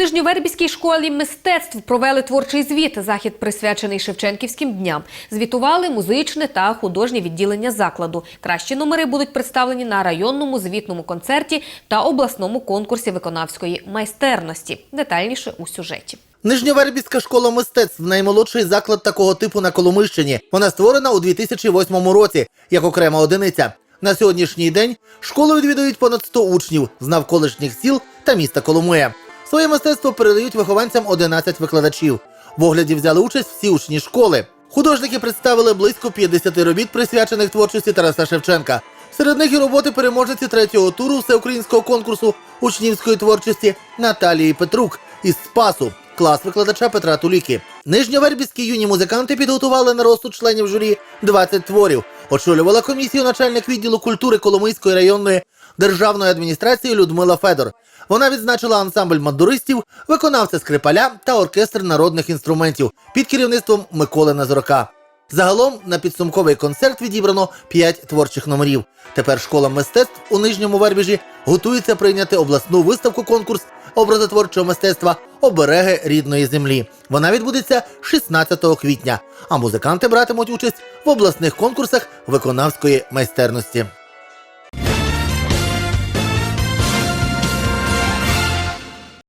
Нижньовербівській школі мистецтв провели творчий звіт. Захід присвячений Шевченківським дням. Звітували музичне та художнє відділення закладу. Кращі номери будуть представлені на районному звітному концерті та обласному конкурсі виконавської майстерності. Детальніше у сюжеті. Нижньовербівська школа мистецтв наймолодший заклад такого типу на Коломийщині. Вона створена у 2008 році як окрема одиниця. На сьогоднішній день школу відвідують понад 100 учнів з навколишніх сіл та міста Коломия. Своє мистецтво передають вихованцям 11 викладачів. В огляді взяли участь всі учні школи. Художники представили близько 50 робіт, присвячених творчості Тараса Шевченка. Серед них і роботи переможниці третього туру всеукраїнського конкурсу учнівської творчості Наталії Петрук із Спасу, клас викладача Петра Туліки. Нижньовербівські юні музиканти підготували на розсуд членів журі 20 творів. Очолювала комісію начальник відділу культури Коломийської районної державної адміністрації Людмила Федор. Вона відзначила ансамбль мандуристів, виконавця скрипаля та оркестр народних інструментів під керівництвом Миколи Назорка. Загалом на підсумковий концерт відібрано 5 творчих номерів. Тепер школа мистецтв у нижньому вербіжі готується прийняти обласну виставку конкурс образотворчого мистецтва Обереги рідної землі. Вона відбудеться 16 квітня, а музиканти братимуть участь в обласних конкурсах виконавської майстерності.